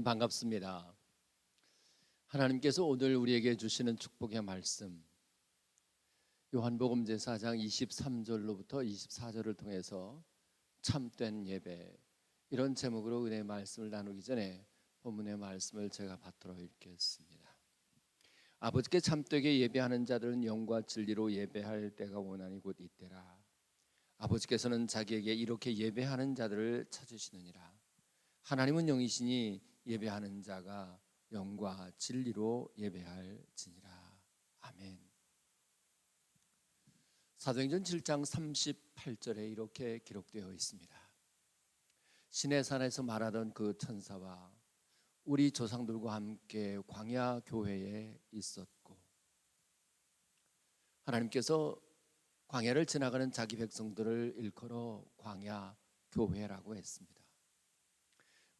여러분 반갑습니다. 하나님께서 오늘 우리에게 주시는 축복의 말씀 요한복음 제4장 23절로부터 24절을 통해서 참된 예배 이런 제목으로 은혜의 말씀을 나누기 전에 본문의 말씀을 제가 받들어 읽겠습니다. 아버지께 참되게 예배하는 자들은 영과 진리로 예배할 때가 원하니 곧 이때라. 아버지께서는 자기에게 이렇게 예배하는 자들을 찾으시느니라. 하나님은 영이시니 예배하는 자가 영과 진리로 예배할지니라. 아멘. 사도행전 7장 38절에 이렇게 기록되어 있습니다. 신의 산에서 말하던 그 천사와 우리 조상들과 함께 광야 교회에 있었고 하나님께서 광야를 지나가는 자기 백성들을 일컬어 광야 교회라고 했습니다.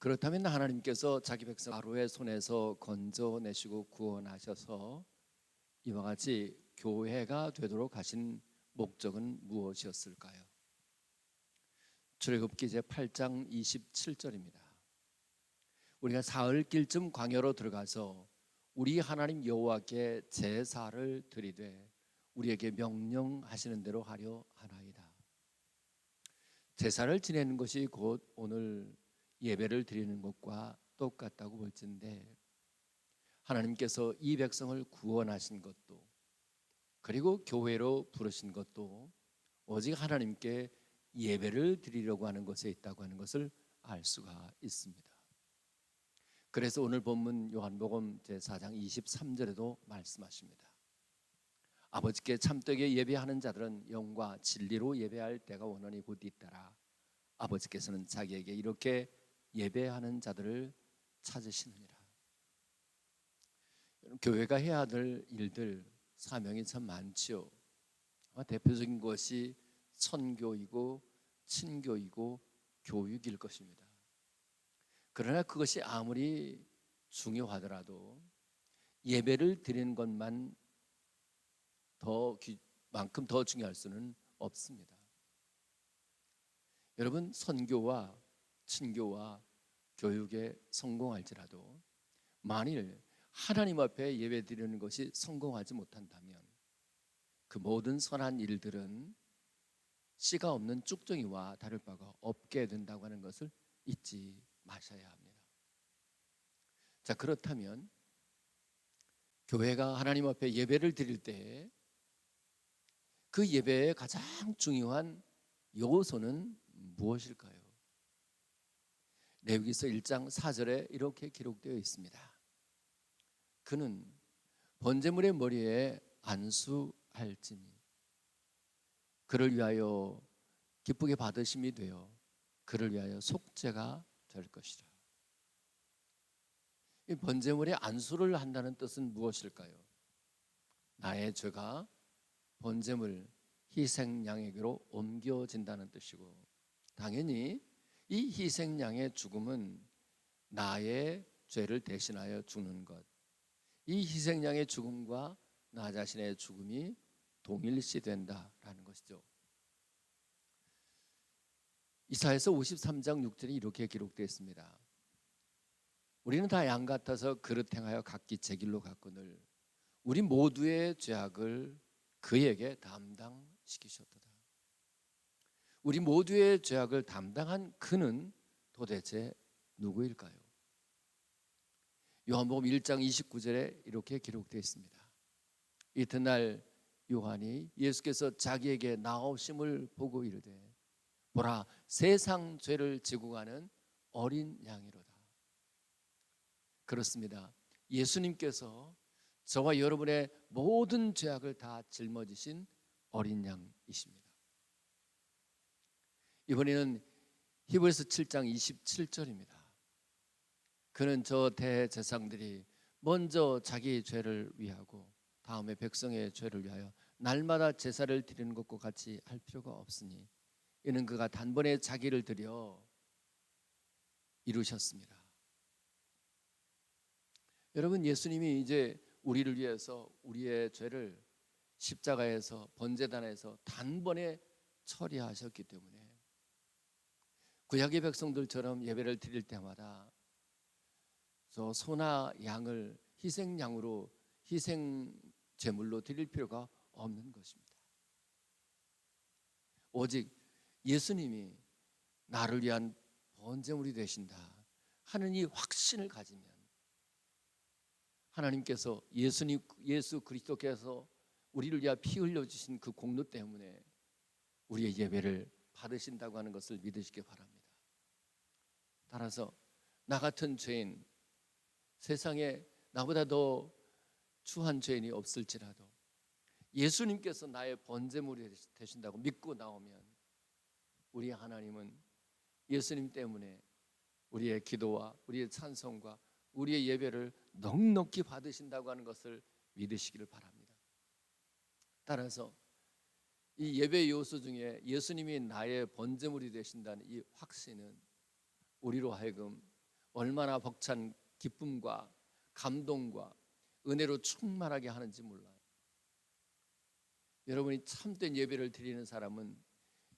그렇다면 하나님께서 자기 백성 바로의 손에서 건져내시고 구원하셔서 이와 같이 교회가 되도록 하신 목적은 무엇이었을까요? 출애굽기 제 8장 27절입니다. 우리가 사흘길쯤 광야로 들어가서 우리 하나님 여호와께 제사를 드리되 우리에게 명령하시는 대로 하려 하나이다. 제사를 지내는 것이 곧 오늘 예배를 드리는 것과 똑같다고 볼진데 하나님께서 이 백성을 구원하신 것도 그리고 교회로 부르신 것도 오직 하나님께 예배를 드리려고 하는 것에 있다고 하는 것을 알 수가 있습니다. 그래서 오늘 본문 요한복음 제4장 23절에도 말씀하십니다. 아버지께 참되게 예배하는 자들은 영과 진리로 예배할 때가 원하니 곧 있다라. 아버지께서는 자기에게 이렇게 예배하는 자들을 찾으시느니라. 교회가 해야 될 일들 사명이 참 많지요. 대표적인 것이 선교이고 친교이고 교육일 것입니다. 그러나 그것이 아무리 중요하더라도 예배를 드리는 것만 더 만큼 더 중요할 수는 없습니다. 여러분 선교와 친교와 교육에 성공할지라도 만일 하나님 앞에 예배 드리는 것이 성공하지 못한다면 그 모든 선한 일들은 씨가 없는 쭉정이와 다를 바가 없게 된다고 하는 것을 잊지 마셔야 합니다. 자, 그렇다면 교회가 하나님 앞에 예배를 드릴 때 그 예배의 가장 중요한 요소는 무엇일까요? 레위기서 1장 4절에 이렇게 기록되어 있습니다. 그는 번제물의 머리에 안수할지니 그를 위하여 기쁘게 받으심이 되어 그를 위하여 속죄가 될 것이라. 이 번제물에 안수를 한다는 뜻은 무엇일까요? 나의 죄가 번제물 희생 양에게로 옮겨진다는 뜻이고 당연히 이 희생 양의 죽음은 나의 죄를 대신하여 죽는 것. 이 희생 양의 죽음과 나 자신의 죽음이 동일시 된다라는 것이죠. 이사에서 53장 6절이 이렇게 기록되어 있습니다. 우리는 다 양 같아서 그릇 행하여 각기 제 길로 갔거늘 우리 모두의 죄악을 그에게 담당시키셨도다. 우리 모두의 죄악을 담당한 그는 도대체 누구일까요? 요한복음 1장 29절에 이렇게 기록되어 있습니다. 이튿날 요한이 예수께서 자기에게 나오심을 보고 이르되 보라 세상 죄를 지고 가는 어린 양이로다. 그렇습니다. 예수님께서 저와 여러분의 모든 죄악을 다 짊어지신 어린 양이십니다. 이번에는 히브리서 7장 27절입니다. 그는 저 대제사장들이 먼저 자기 죄를 위하고 다음에 백성의 죄를 위하여 날마다 제사를 드리는 것과 같이 할 필요가 없으니 이는 그가 단번에 자기를 드려 이루셨습니다. 여러분 예수님이 이제 우리를 위해서 우리의 죄를 십자가에서 번제단에서 단번에 처리하셨기 때문에 구약의 백성들처럼 예배를 드릴 때마다 저 소나 양을 희생양으로 희생 제물로 드릴 필요가 없는 것입니다. 오직 예수님이 나를 위한 번제물이 되신다 하는 이 확신을 가지면 하나님께서 예수님 예수 그리스도께서 우리를 위하여 피 흘려 주신 그 공로 때문에 우리의 예배를 받으신다고 하는 것을 믿으시기 바랍니다. 따라서 나 같은 죄인 세상에 나보다 더 추한 죄인이 없을지라도 예수님께서 나의 번제물이 되신다고 믿고 나오면 우리 하나님은 예수님 때문에 우리의 기도와 우리의 찬송과 우리의 예배를 넉넉히 받으신다고 하는 것을 믿으시기를 바랍니다. 따라서 이 예배 요소 중에 예수님이 나의 번제물이 되신다는 이 확신은 우리로 하여금 얼마나 벅찬 기쁨과 감동과 은혜로 충만하게 하는지 몰라요. 여러분이 참된 예배를 드리는 사람은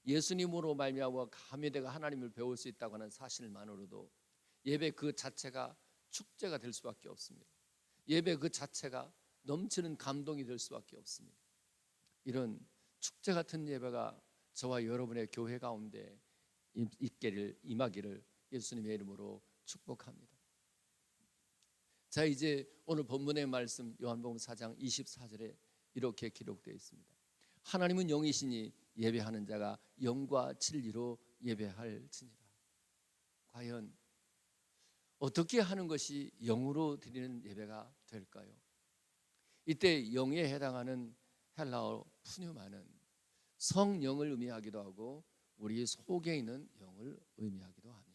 예수님으로 말미암아 감회되가 하나님을 배울 수 있다고 하는 사실만으로도 예배 그 자체가 축제가 될 수밖에 없습니다. 예배 그 자체가 넘치는 감동이 될 수밖에 없습니다. 이런 축제 같은 예배가 저와 여러분의 교회 가운데 있기를 임하기를 예수님의 이름으로 축복합니다. 자 이제 오늘 본문의 말씀 요한복음 4장 24절에 이렇게 기록되어 있습니다. 하나님은 영이시니 예배하는 자가 영과 진리로 예배할지니라. 과연 어떻게 하는 것이 영으로 드리는 예배가 될까요? 이때 영에 해당하는 헬라어 푸뉴마는 성령을 의미하기도 하고 우리 속에 있는 영을 의미하기도 합니다.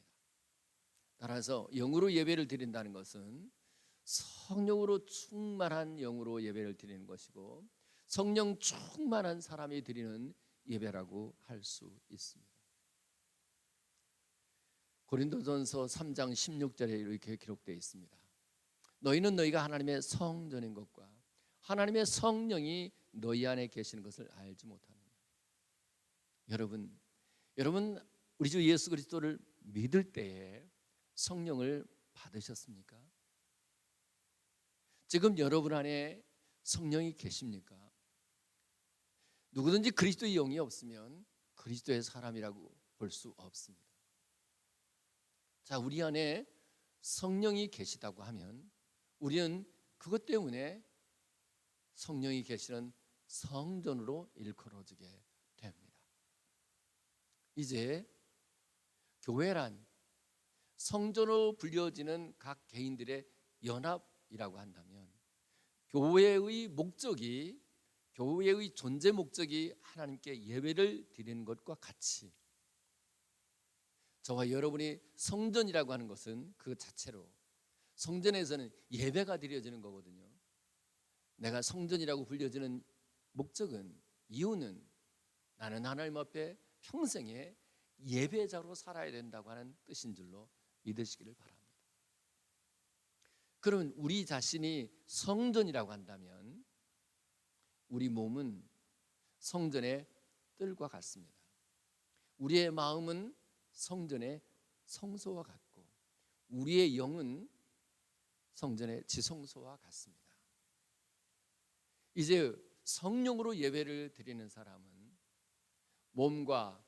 따라서 영으로 예배를 드린다는 것은 성령으로 충만한 영으로 예배를 드리는 것이고 성령 충만한 사람이 드리는 예배라고 할 수 있습니다. 고린도전서 3장 16절에 이렇게 기록되어 있습니다. 너희는 너희가 하나님의 성전인 것과 하나님의 성령이 너희 안에 계시는 것을 알지 못하느냐. 여러분, 여러분 우리 주 예수 그리스도를 믿을 때에 성령을 받으셨습니까? 지금 여러분 안에 성령이 계십니까? 누구든지 그리스도의 영이 없으면 그리스도의 사람이라고 볼 수 없습니다. 자, 우리 안에 성령이 계시다고 하면 우리는 그것 때문에 성령이 계시는 성전으로 일컬어지게 됩니다. 이제 교회란 성전으로 불려지는 각 개인들의 연합이라고 한다면 교회의 목적이 교회의 존재 목적이 하나님께 예배를 드리는 것과 같이 저와 여러분이 성전이라고 하는 것은 그 자체로 성전에서는 예배가 드려지는 거거든요. 내가 성전이라고 불려지는 목적은 이유는 나는 하나님 앞에 평생에 예배자로 살아야 된다고 하는 뜻인 줄로 믿으시기를 바랍니다. 그러면 우리 자신이 성전이라고 한다면 우리 몸은 성전의 뜰과 같습니다. 우리의 마음은 성전의 성소와 같고 우리의 영은 성전의 지성소와 같습니다. 이제 성령으로 예배를 드리는 사람은 몸과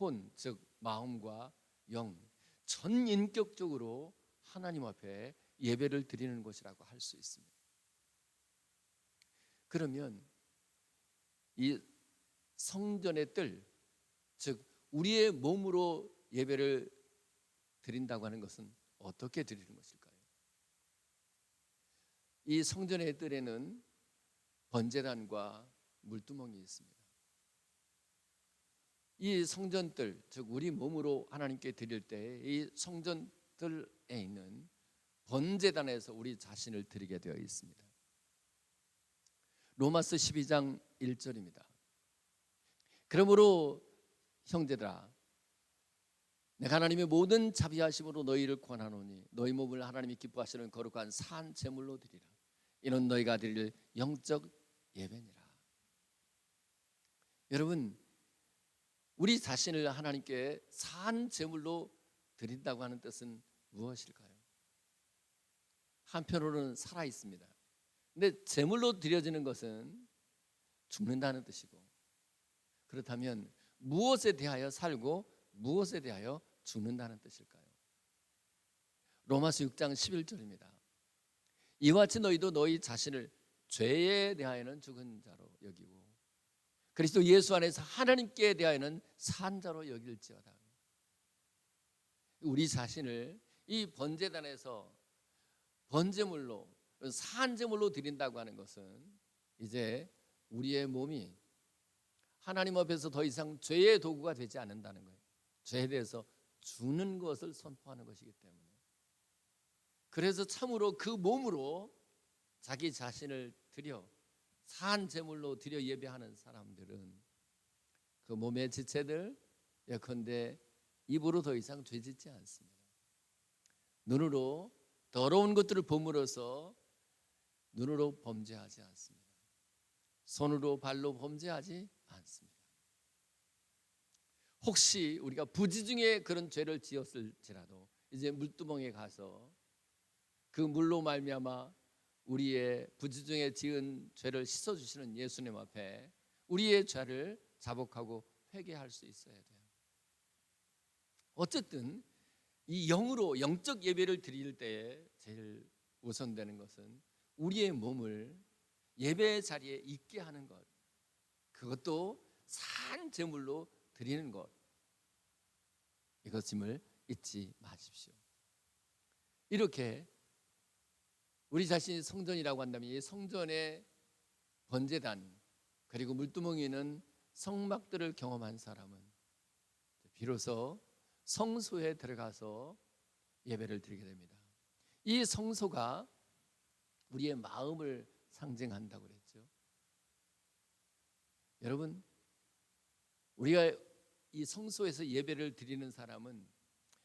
혼, 즉 마음과 영, 전 인격적으로 하나님 앞에 예배를 드리는 것이라고 할 수 있습니다. 그러면 이 성전의 뜰, 즉 우리의 몸으로 예배를 드린다고 하는 것은 어떻게 드리는 것일까요? 이 성전의 뜰에는 번제단과 물두멍이 있습니다. 이 성전들 즉 우리 몸으로 하나님께 드릴 때 이 성전들에 있는 번제단에서 우리 자신을 드리게 되어 있습니다. 로마서 12장 1절입니다. 그러므로 형제들아 내가 하나님의 모든 자비하심으로 너희를 권하노니 너희 몸을 하나님이 기뻐하시는 거룩한 산 제물로 드리라. 이는 너희가 드릴 영적 예배니라. 여러분 우리 자신을 하나님께 산 제물로 드린다고 하는 뜻은 무엇일까요? 한편으로는 살아 있습니다. 근데 제물로 드려지는 것은 죽는다는 뜻이고 그렇다면 무엇에 대하여 살고 무엇에 대하여 죽는다는 뜻일까요? 로마서 6장 11절입니다. 이와 같이 너희도 너희 자신을 죄에 대하여는 죽은 자로 여기고 그리스도 예수 안에서 하나님께 대하여는 산 자로 여길지어다. 우리 자신을 이 번제단에서 번제물로 산제물로 드린다고 하는 것은 이제 우리의 몸이 하나님 앞에서 더 이상 죄의 도구가 되지 않는다는 거예요. 죄에 대해서 주는 것을 선포하는 것이기 때문에. 그래서 참으로 그 몸으로 자기 자신을 드려 산 제물로 드려 예배하는 사람들은 그 몸의 지체들 예컨대 입으로 더 이상 죄짓지 않습니다. 눈으로 더러운 것들을 보물어서 눈으로 범죄하지 않습니다. 손으로 발로 범죄하지 않습니다. 혹시 우리가 부지 중에 그런 죄를 지었을지라도 이제 물두멍에 가서 그 물로 말미암아 우리의 부지 중에 지은 죄를 씻어 주시는 예수님 앞에 우리의 죄를 자복하고 회개할 수 있어야 돼요. 어쨌든 이 영으로 영적 예배를 드릴 때에 제일 우선되는 것은 우리의 몸을 예배 자리에 있게 하는 것. 그것도 산 제물로 드리는 것. 이것임을 잊지 마십시오. 이렇게 우리 자신이 성전이라고 한다면 이 성전의 번제단 그리고 물두멍이는 성막들을 경험한 사람은 비로소 성소에 들어가서 예배를 드리게 됩니다. 이 성소가 우리의 마음을 상징한다고 그랬죠. 여러분, 우리가 이 성소에서 예배를 드리는 사람은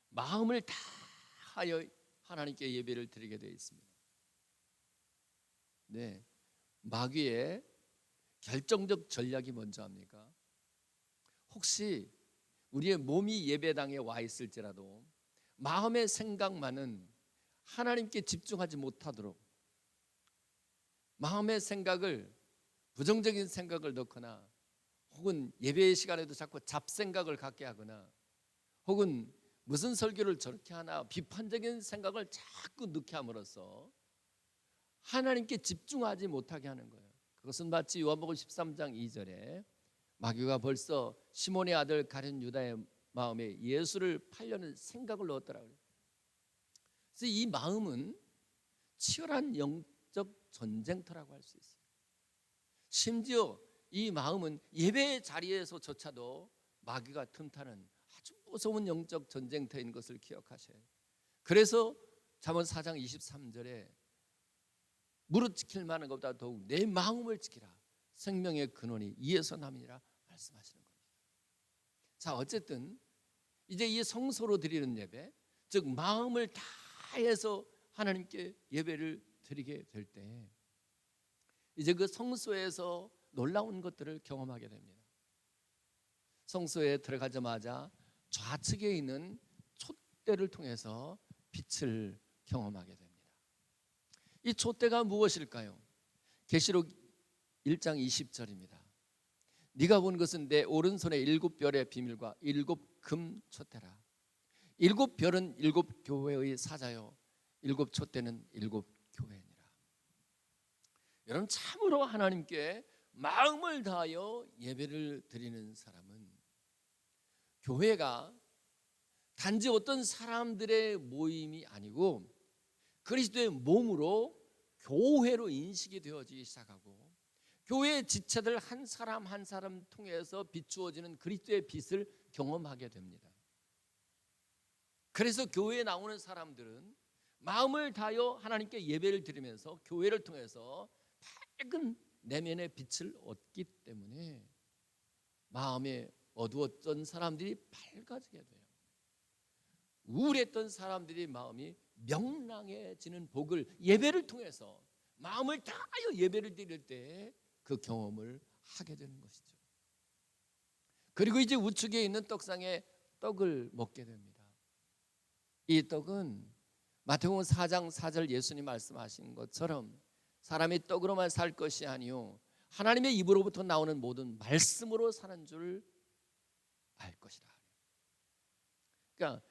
마음을 다하여 하나님께 예배를 드리게 되어 있습니다. 네, 마귀의 결정적 전략이 먼저 합니까? 혹시 우리의 몸이 예배당에 와 있을지라도 마음의 생각만은 하나님께 집중하지 못하도록 마음의 생각을 부정적인 생각을 넣거나 혹은 예배의 시간에도 자꾸 잡생각을 갖게 하거나 혹은 무슨 설교를 저렇게 하나 비판적인 생각을 자꾸 넣게 함으로써 하나님께 집중하지 못하게 하는 거예요. 그것은 마치 요한복음 13장 2절에 마귀가 벌써 시몬의 아들 가룟 유다의 마음에 예수를 팔려는 생각을 넣었더라 그래요. 그래서 이 마음은 치열한 영적 전쟁터라고 할 수 있어요. 심지어 이 마음은 예배 자리에서조차도 마귀가 틈타는 아주 무서운 영적 전쟁터인 것을 기억하셔야 해요. 그래서 잠언 4장 23절에 무릇 지킬 만한 것보다 더욱 내 마음을 지키라. 생명의 근원이 이에서 남이니라 말씀하시는 겁니다. 자, 어쨌든 이제 이 성소로 드리는 예배, 즉 마음을 다해서 하나님께 예배를 드리게 될 때 이제 그 성소에서 놀라운 것들을 경험하게 됩니다. 성소에 들어가자마자 좌측에 있는 촛대를 통해서 빛을 경험하게 됩니다. 이 촛대가 무엇일까요? 계시록 1장 20절입니다. 네가 본 것은 내 오른손의 일곱 별의 비밀과 일곱 금 촛대라. 일곱 별은 일곱 교회의 사자요. 일곱 촛대는 일곱 교회니라. 여러분 참으로 하나님께 마음을 다하여 예배를 드리는 사람은 교회가 단지 어떤 사람들의 모임이 아니고 그리스도의 몸으로 교회로 인식이 되어지기 시작하고 교회 지체들 한 사람 한 사람 통해서 비추어지는 그리스도의 빛을 경험하게 됩니다. 그래서 교회에 나오는 사람들은 마음을 다하여 하나님께 예배를 드리면서 교회를 통해서 밝은 내면의 빛을 얻기 때문에 마음에 어두웠던 사람들이 밝아지게 돼요. 우울했던 사람들이 마음이 명랑해지는 복을 예배를 통해서 마음을 다하여 예배를 드릴 때 그 경험을 하게 되는 것이죠. 그리고 이제 우측에 있는 떡상에 떡을 먹게 됩니다. 이 떡은 마태복음 4장 4절 예수님 말씀하신 것처럼 사람이 떡으로만 살 것이 아니요 하나님의 입으로부터 나오는 모든 말씀으로 사는 줄 알 것이다. 그러니까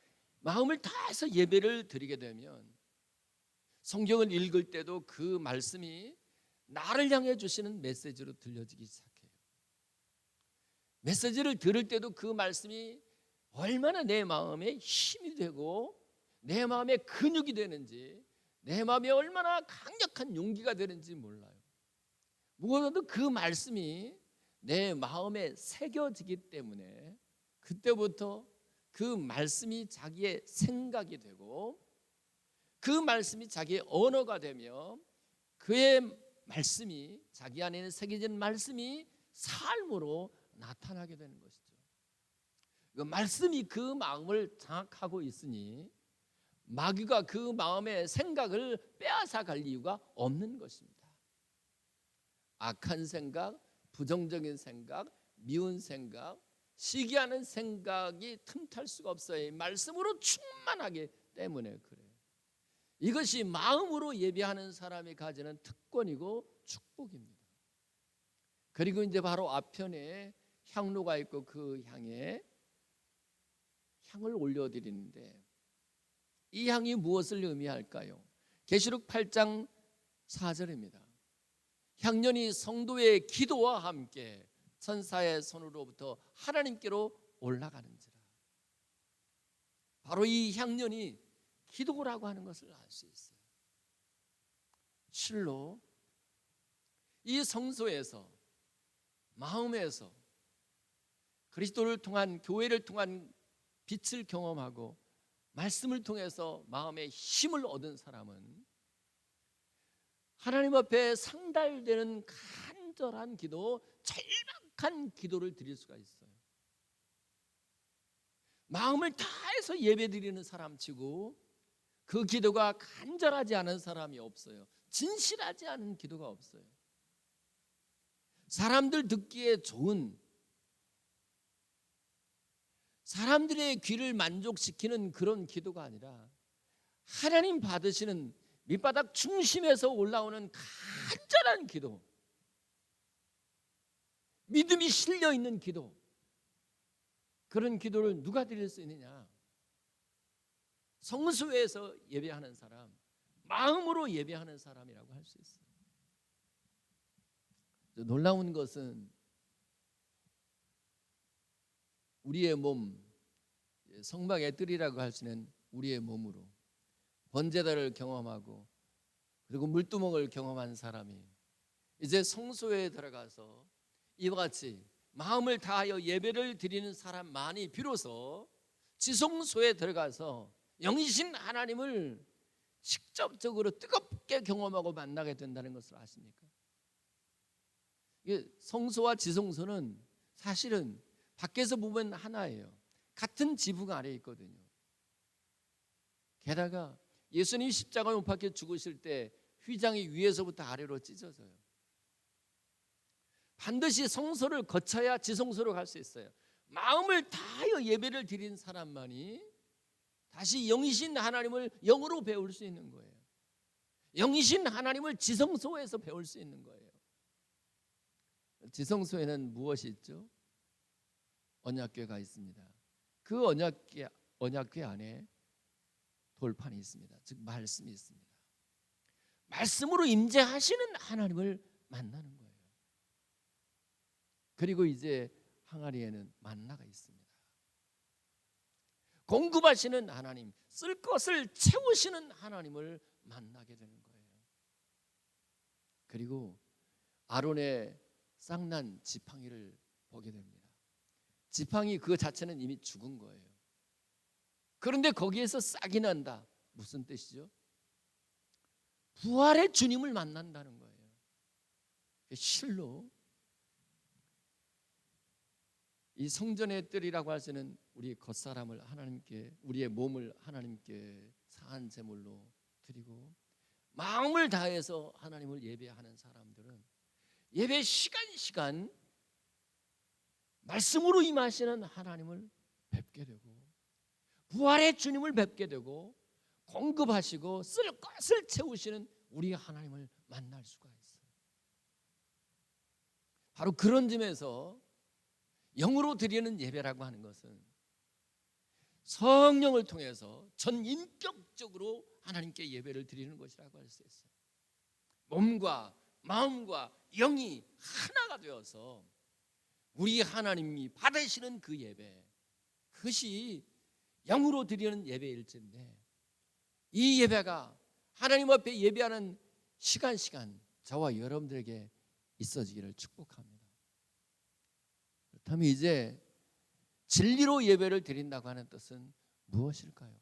마음을 다해서 예배를 드리게 되면 성경을 읽을 때도 그 말씀이 나를 향해 주시는 메시지로 들려지기 시작해요. 메시지를 들을 때도 그 말씀이 얼마나 내 마음에 힘이 되고 내 마음에 근육이 되는지 내 마음에 얼마나 강력한 용기가 되는지 몰라요. 무엇보다도 그 말씀이 내 마음에 새겨지기 때문에 그때부터 그 말씀이 자기의 생각이 되고 그 말씀이 자기의 언어가 되며 그의 말씀이 자기 안에는 새겨진 말씀이 삶으로 나타나게 되는 것이죠. 그 말씀이 그 마음을 장악하고 있으니 마귀가 그 마음의 생각을 빼앗아 갈 이유가 없는 것입니다. 악한 생각, 부정적인 생각, 미운 생각, 시기하는 생각이 틈탈 수가 없어요. 말씀으로 충만하기 때문에 그래요. 이것이 마음으로 예배하는 사람이 가지는 특권이고 축복입니다. 그리고 이제 바로 앞편에 향로가 있고 그 향에 향을 올려드리는데 이 향이 무엇을 의미할까요? 계시록 8장 4절입니다. 향년이 성도의 기도와 함께 천사의 손으로부터 하나님께로 올라가는지라. 바로 이 향년이 기도라고 하는 것을 알 수 있어요. 실로 이 성소에서 마음에서 그리스도를 통한 교회를 통한 빛을 경험하고 말씀을 통해서 마음의 힘을 얻은 사람은 하나님 앞에 상달되는 간절한 기도, 절 박한 기도를 드릴 수가 있어요. 마음을 다해서 예배 드리는 사람치고 그 기도가 간절하지 않은 사람이 없어요. 진실하지 않은 기도가 없어요. 사람들 듣기에 좋은 사람들의 귀를 만족시키는 그런 기도가 아니라 하나님 받으시는 밑바닥 중심에서 올라오는 간절한 기도, 믿음이 실려 있는 기도, 그런 기도를 누가 드릴 수 있느냐? 성수에서 예배하는 사람, 마음으로 예배하는 사람이라고 할 수 있어요. 놀라운 것은 우리의 몸, 성막의 뜰이라고 할 수 있는 우리의 몸으로 번제다를 경험하고 그리고 물두멍을 경험한 사람이 이제 성소에 들어가서 이와 같이 마음을 다하여 예배를 드리는 사람만이 비로소 지성소에 들어가서 영이신 하나님을 직접적으로 뜨겁게 경험하고 만나게 된다는 것을 아십니까? 성소와 지성소는 사실은 밖에서 보면 하나예요. 같은 지붕 아래 있거든요. 게다가 예수님 십자가에 못 박혀 죽으실 때 휘장이 위에서부터 아래로 찢어져요. 반드시 성소를 거쳐야 지성소로 갈 수 있어요. 마음을 다하여 예배를 드린 사람만이 다시 영이신 하나님을 영으로 배울 수 있는 거예요. 영이신 하나님을 지성소에서 배울 수 있는 거예요. 지성소에는 무엇이 있죠? 언약궤가 있습니다. 그 언약궤 언약궤 안에 돌판이 있습니다. 즉 말씀이 있습니다. 말씀으로 임재하시는 하나님을 만나는 거예요. 그리고 이제 항아리에는 만나가 있습니다. 공급하시는 하나님, 쓸 것을 채우시는 하나님을 만나게 되는 거예요. 그리고 아론의 쌍난 지팡이를 보게 됩니다. 지팡이 그 자체는 이미 죽은 거예요. 그런데 거기에서 싹이 난다. 무슨 뜻이죠? 부활의 주님을 만난다는 거예요. 실로 이 성전의 뜰이라고 할 수는 우리 겉사람을 하나님께 우리의 몸을 하나님께 사한 제물로 드리고 마음을 다해서 하나님을 예배하는 사람들은 예배 시간 시간 말씀으로 임하시는 하나님을 뵙게 되고 부활의 주님을 뵙게 되고 공급하시고 쓸 것을 채우시는 우리 하나님을 만날 수가 있어요. 바로 그런 점에서 영으로 드리는 예배라고 하는 것은 성령을 통해서 전 인격적으로 하나님께 예배를 드리는 것이라고 할 수 있어요. 몸과 마음과 영이 하나가 되어서 우리 하나님이 받으시는 그 예배 그것이 영으로 드리는 예배일진데 이 예배가 하나님 앞에 예배하는 시간 시간 저와 여러분들에게 있어지기를 축복합니다. 그렇다면 이제 진리로 예배를 드린다고 하는 뜻은 무엇일까요?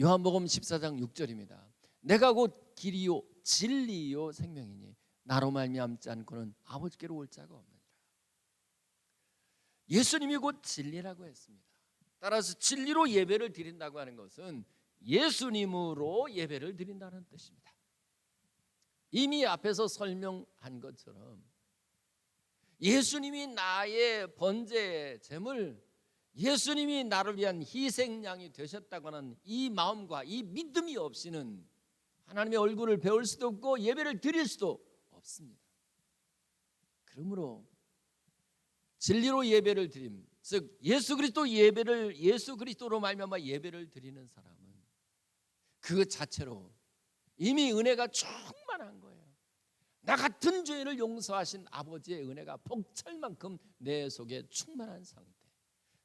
요한복음 14장 6절입니다. 내가 곧 길이요 진리요 생명이니 나로 말미암지 않고는 아버지께로 올 자가 없느니라. 예수님이 곧 진리라고 했습니다. 따라서 진리로 예배를 드린다고 하는 것은 예수님으로 예배를 드린다는 뜻입니다. 이미 앞에서 설명한 것처럼 예수님이 나의 번제 제물 예수님이 나를 위한 희생양이 되셨다고 하는 이 마음과 이 믿음이 없이는 하나님의 얼굴을 배울 수도 없고 예배를 드릴 수도 없습니다. 그러므로 진리로 예배를 드림, 즉 예수 그리스도 예배를 예수 그리스도로 말미암아 예배를 드리는 사람은 그 자체로 이미 은혜가 충만한 거예요. 나 같은 죄인을 용서하신 아버지의 은혜가 복철만큼 내 속에 충만한 상태.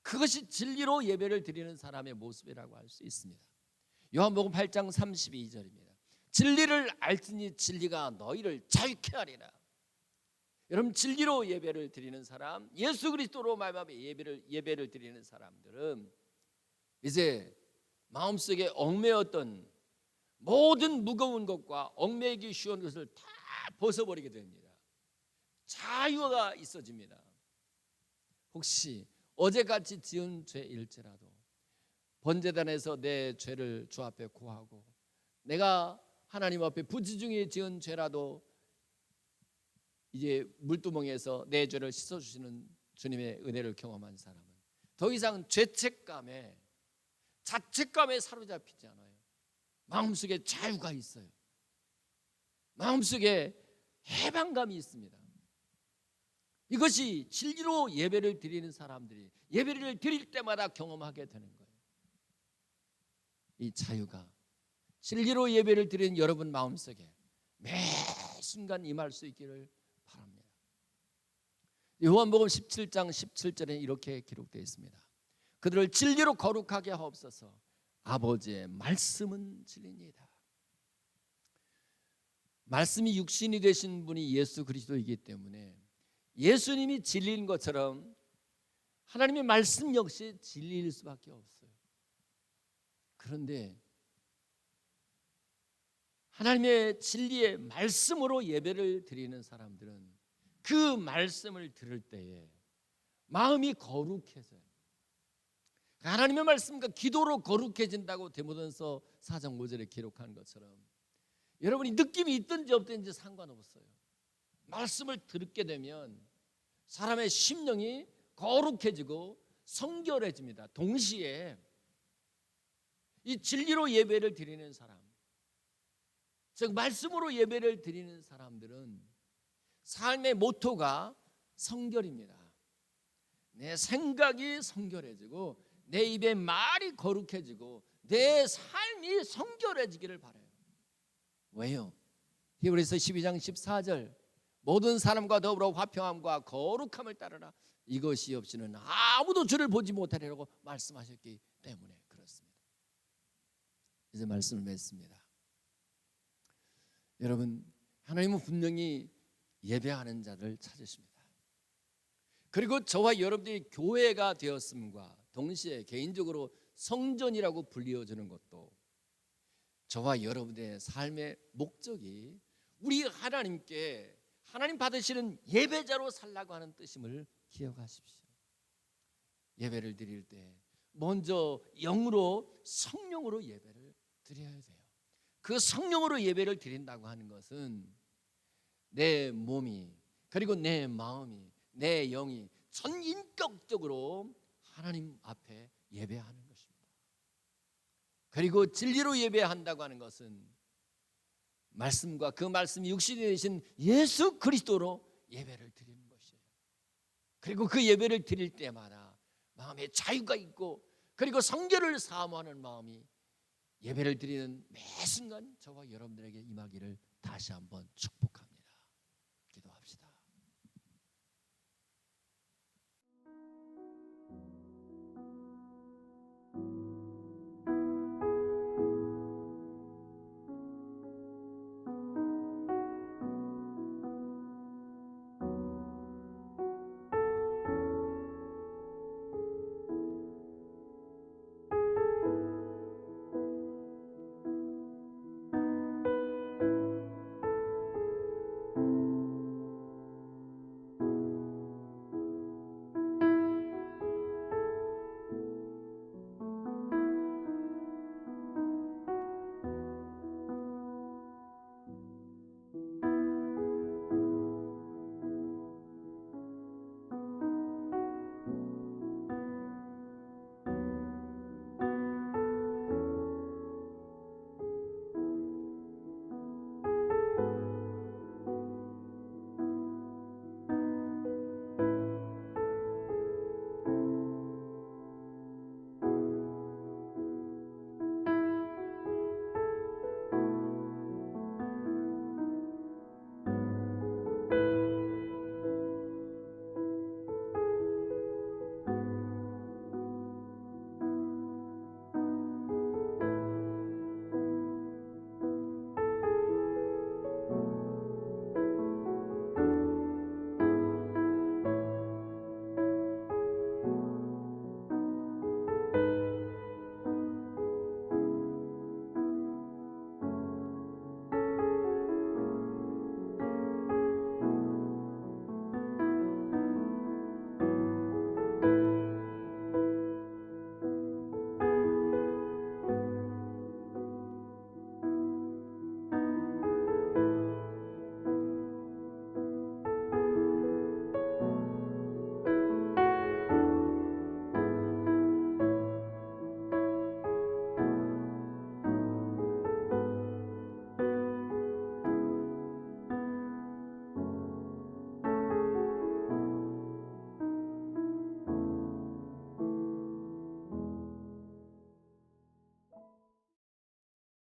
그것이 진리로 예배를 드리는 사람의 모습이라고 할 수 있습니다. 요한복음 8장 32절입니다. 진리를 알지니 진리가 너희를 자유케 하리라. 여러분 진리로 예배를 드리는 사람, 예수 그리스도로 말하며 예배를 예배를 드리는 사람들은 이제 마음속에 얽매였던 모든 무거운 것과 얽매기 쉬운 것을 다 벗어버리게 됩니다. 자유가 있어집니다. 혹시 어제같이 지은 죄일지라도 번제단에서 내 죄를 주 앞에 고하고 내가 하나님 앞에 부지중에 지은 죄라도 이제 물두멍에서 내 죄를 씻어주시는 주님의 은혜를 경험한 사람은 더 이상 죄책감에 자책감에 사로잡히지 않아요. 마음속에 자유가 있어요. 마음속에 해방감이 있습니다. 이것이 진리로 예배를 드리는 사람들이 예배를 드릴 때마다 경험하게 되는 거예요. 이 자유가 진리로 예배를 드리는 여러분 마음속에 매 순간 임할 수 있기를 바랍니다. 요한복음 17장 17절에 이렇게 기록되어 있습니다. 그들을 진리로 거룩하게 하옵소서. 아버지의 말씀은 진리니이다. 말씀이 육신이 되신 분이 예수 그리스도이기 때문에 예수님이 진리인 것처럼 하나님의 말씀 역시 진리일 수밖에 없어요. 그런데 하나님의 진리의 말씀으로 예배를 드리는 사람들은 그 말씀을 들을 때에 마음이 거룩해져요. 하나님의 말씀과 기도로 거룩해진다고 데모전서 4장 5절에 기록한 것처럼 여러분이 느낌이 있든지 없든지 상관없어요. 말씀을 듣게 되면 사람의 심령이 거룩해지고 성결해집니다. 동시에 이 진리로 예배를 드리는 사람, 즉 말씀으로 예배를 드리는 사람들은 삶의 모토가 성결입니다. 내 생각이 성결해지고 내 입의 말이 거룩해지고 내 삶이 성결해지기를 바래요. 왜요? 히브리서 12장 14절 모든 사람과 더불어 화평함과 거룩함을 따르라 이것이 없이는 아무도 주를 보지 못하리라고 말씀하셨기 때문에 그렇습니다. 이제 말씀을 맺습니다. 여러분 하나님은 분명히 예배하는 자를 찾으십니다. 그리고 저와 여러분들이 교회가 되었음과 동시에 개인적으로 성전이라고 불리어주는 것도 저와 여러분의 삶의 목적이 우리 하나님께 하나님 받으시는 예배자로 살라고 하는 뜻임을 기억하십시오. 예배를 드릴 때 먼저 영으로 성령으로 예배를 드려야 돼요. 그 성령으로 예배를 드린다고 하는 것은 내 몸이 그리고 내 마음이 내 영이 전인격적으로 하나님 앞에 예배하는. 그리고 진리로 예배한다고 하는 것은 말씀과 그 말씀이 육신이 되신 예수 그리스도로 예배를 드리는 것이에요. 그리고 그 예배를 드릴 때마다 마음에 자유가 있고 그리고 성결을 사모하는 마음이 예배를 드리는 매 순간 저와 여러분들에게 임하기를 다시 한번 축복합니다.